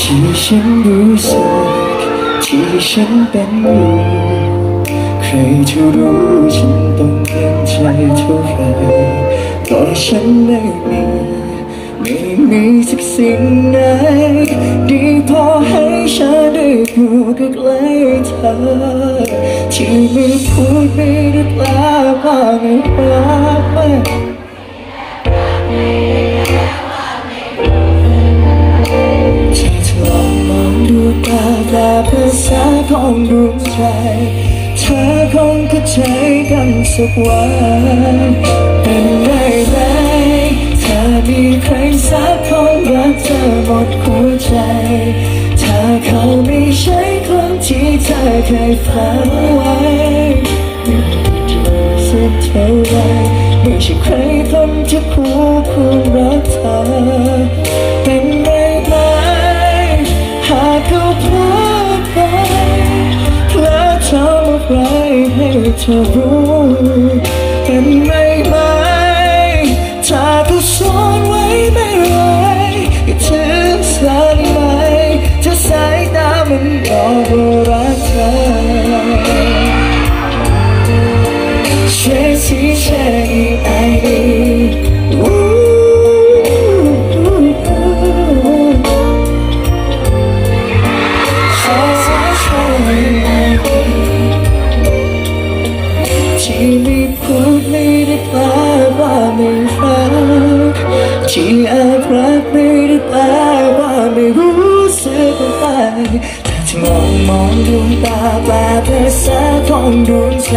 ที่ฉันรู้สึกที่ฉันเป็นอยู่ใครจะรู้ฉันต้องเต็มใจเท่าไหรก็ฉันไม่มีไม่มีสักสิ่งไหนดีพอให้ฉันได้อยู่ใกล้เธอ ที่ไม่พูดไม่ได้แปลว่าไม่รักมั ภาของดวงใจ เธอคงเข้าใจกันสักวันเป็นได้ไหมถ้ามีใครสักคนรักเธอหมดหัวใจถ้าเขาไม่ใช่คนที่เธอเคยฝันไว้สักเท่าไรไม่ใช่ใครคนที่คู่ควรรักเธอ เธอรู้เป็นไรไหมถ้ากูซ่อนไว้ไม่ไหวคิดถึงสักไหมถ้สายตามันบอกรักเธอเชื่อที่เชื่อไอ้ ที่แอบรักไม่ได้แปลว่าไม่รู้สึกอะไรแต่ที่มองมองดวงตาแปลภาษาของดวงใจ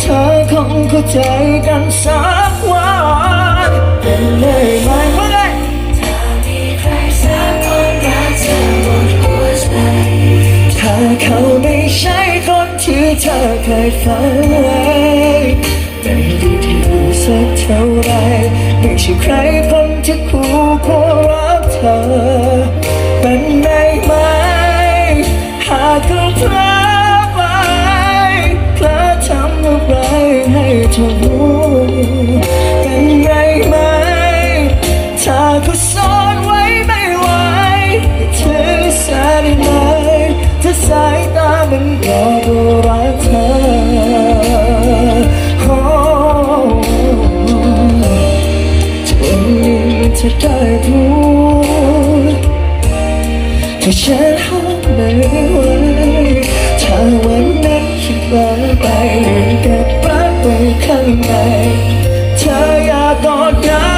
เธอคงเข้าใจกันสักวันเป็นเลยไหมว่าไงถ้ามีใครสักคนรักเธอหมดหัวใจถ้าเขาไม่ใช่คนที่เธอเคยฝันไว้ไม่ได้ดีสักเท่าไร ไม่ใช่ใครคนที่คู่ควรรักเธอ เป็นได้ไหม หากเธอพลาดไปพลาดทำอะไรให้เธอรู้ ได้รู้ถ้าฉันห้ามไม่ไหวถ้าวันนั้นคิดว่าไปเก็บรักไว้ข้างในเธออยากกอดกัน